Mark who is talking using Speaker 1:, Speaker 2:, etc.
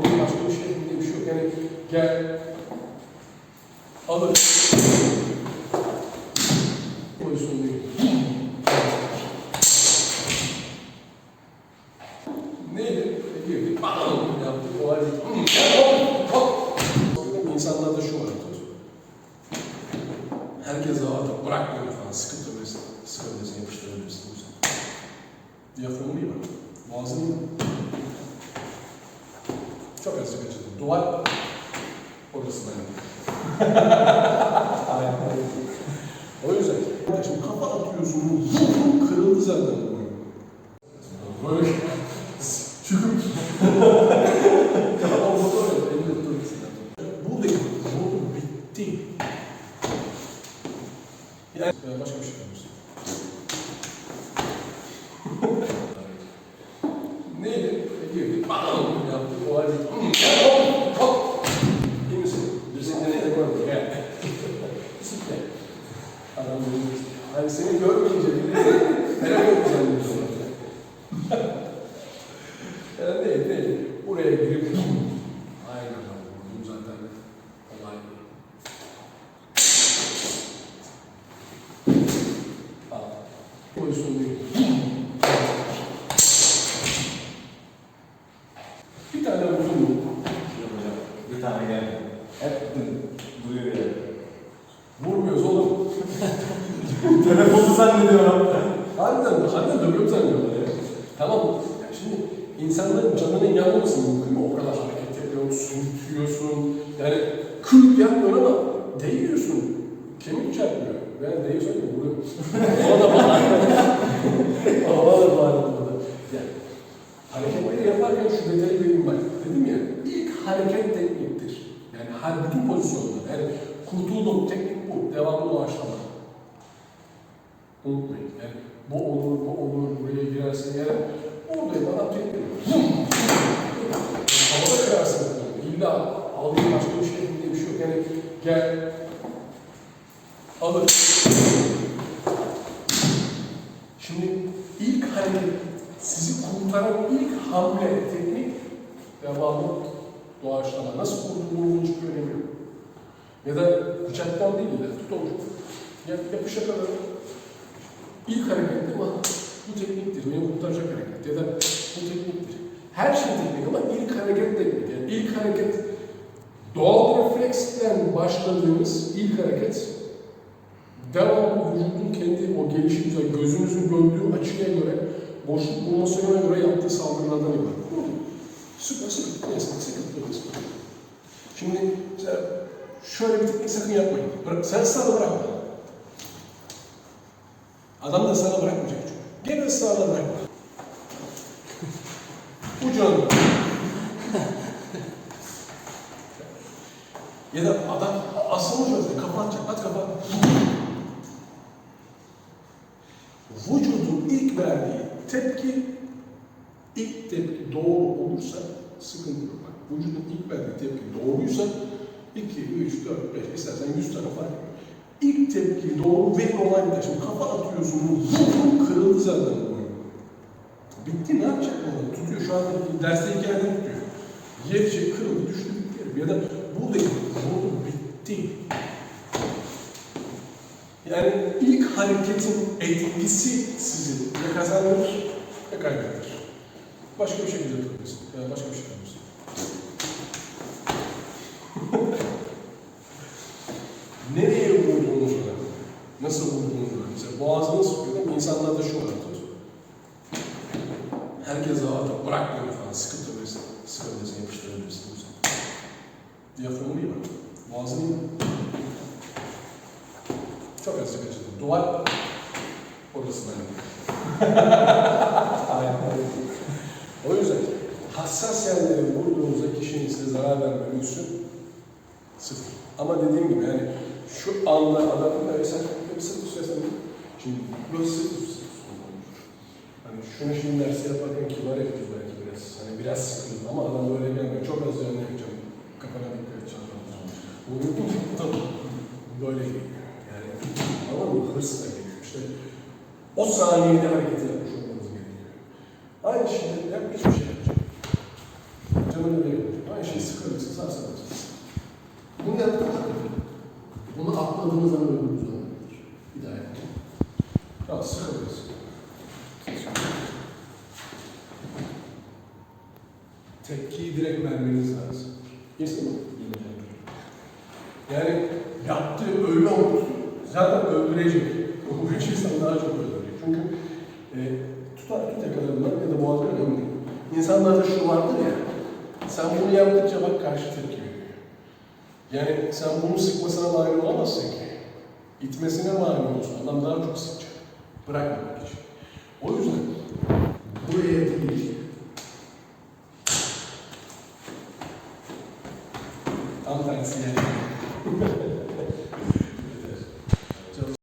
Speaker 1: alayım başka bir şey diye bir şey yok. Yani gel alır. Pozisyondayım. Neydi? Girdik. Bam! Yaptık. O halde. Hop! Hop! İnsanlarda şu var. Herkese atıp bırakmıyor falan. Sıkıntabilirsin. Sıkabilirsin, yapıştırabilirsin. Diyaframı iyi bak. Boğazını. Çok az kaçırdım. Duvar orası benim. o yüzden şimdi kafa atıyorsun, vurdun, kırıldı zaten. Böyle bu bitti. Yani başka bir şey yapıyorsun. Neydi? Girdik. Bam! Yaptık. O halde. Hop! Hop! İyi misin? Etek var mı? Gel. Süper. Adam benim. Hani seni görmeyince bile merak yok zannediyorsun. yani değil, değil. Buraya girip Aynen abi. Vurdum zaten. Vurdum mu?
Speaker 2: Yok hocam. Bir tane geldi. Hep duruyor yani.
Speaker 1: Vurmuyoruz oğlum.
Speaker 2: Telefonu zannediyorum.
Speaker 1: Harbiden, harbiden dövüyorum zannediyorlar ya. Tamam. Ya şimdi insanların canının yanmaması mümkün mü? O kadar hareket yapıyorsun, sürtüyorsun. Yani kırk yapmıyor ama değiyorsun. Kemik çarpmıyor. Ben değiyorsan vuruyorum. Ona da bağlı. Ona da bağlı. Yani hareketleri yaparken şu detayı vereyim bak. Dedim ya, ilk hareket tekniktir. Yani her bütün pozisyonlar. Yani kurtulduğum teknik bu. Devamlı doğaçlama. Unutmayın. Yani bu olur, bu olur, buraya girersin yere. Oradayım, adam tekniği. Havada kırarsın. İlla alayım başka bir şey diye bir şey yok. Yani gel, alır. Şimdi ilk hareket, sizi kurtaran ilk hamle, teknik, devamlı doğaçlama. Nasıl kurtulduğunun hiçbir önemi yok. Ya da bıçaktan değil de tut olur. Yap, yapışa kadar İlk hareket ama bu tekniktir, beni kurtaracak hareket ya da bu tekniktir. Her şey teknik ama ilk hareket teknik. Yani ilk hareket doğal refleksten başladığımız ilk hareket devamlı vücudun kendi o gelişimize, gözünüzün gördüğü açıya göre, boşluk bulmasına göre yaptığı saldırılardan ibaret. Süper sıkıntı, neyse sıkıntı sıkıntı. Şimdi mesela şöyle bir teknik sakın yapmayın. Bırak, sen sana bırakma. Adam da sana bırakmayacak çünkü. Gene ısrarla bırakma. Ucuna ya da adam asılmış öyle kafa atacak. At kafa. Vücudun ilk verdiği tepki ilk tepki doğru olursa sıkıntı yok. Bak, vücudun ilk verdiği tepki doğruysa 2, 3, 4, 5 istersen 100 tane fark. İlk tepki doğru ve olay biter. Şimdi kafa atıyorsun, vurdun, kırıldı zaten bu. Bitti ne yapacak bunu? Tutuyor şu an derste iki yerden tutuyor. Yetecek, kırıldı, düştü, bitti. Ya da bu değil, bu bitti. Yani ilk hareketin etkisi sizi ya kazandırır ya kaybettirir. Başka bir şekilde yapabilirsin. Ya başka bir şey yapabilirsin. Nereye vurduğunuzu da, nasıl vurduğunuzu da. Mesela boğazını sıkıyorum, insanlarda şu var. Herkese atıp bırakmıyor falan, sıkıntabilirsin, sıkabilirsin, yapıştırabilirsin. Diyaframı iyi bak, boğazını iyi. Çok az kaçırdım. Duvar orası benim. o yüzden hassas yerlere vurduğunuzda kişinin size zarar verme lüksü sıfır. Ama dediğim gibi yani şu anda adamın da mesela bir sırt üstüne Şimdi burası üstü olmuş. Hani şunu şimdi dersi yaparken kibar yapacağız belki biraz. Hani biraz sıkıldı ama adam böyle gelmiyor. Çok az canlı yapacağım. Kafana dikkat edeceğim. Bu tabii böyle geliyor. Hırsla geliyor. İşte o saniyede hareket yapmış olmamız gerekiyor. Aynı şeyi yap, hiçbir şey yapacak. Öyle yapacak. Aynı şeyi sıkabilirsin, sarsabilirsin. Bunu yaptık. Bunu atladığınız zaman öldüğünüz zamandır. Bir daha yapalım. Tamam, sıkabilirsin. Tepkiyi direkt vermeniz lazım. Kesin mi? Yani yaptığı ölü olmuş zaten öldürecek. Öldürecek insan daha çok öldürecek. Çünkü e, tutar tut yakalarından ya da boğazdan ömrü. İnsanlarda şu vardır ya, sen bunu yaptıkça bak karşı tepki veriyor. Yani sen bunu sıkmasına mani olamazsın ki. İtmesine mani olsun. Adam daha çok sıkacak. Bırakmamak için. O yüzden bu eğitim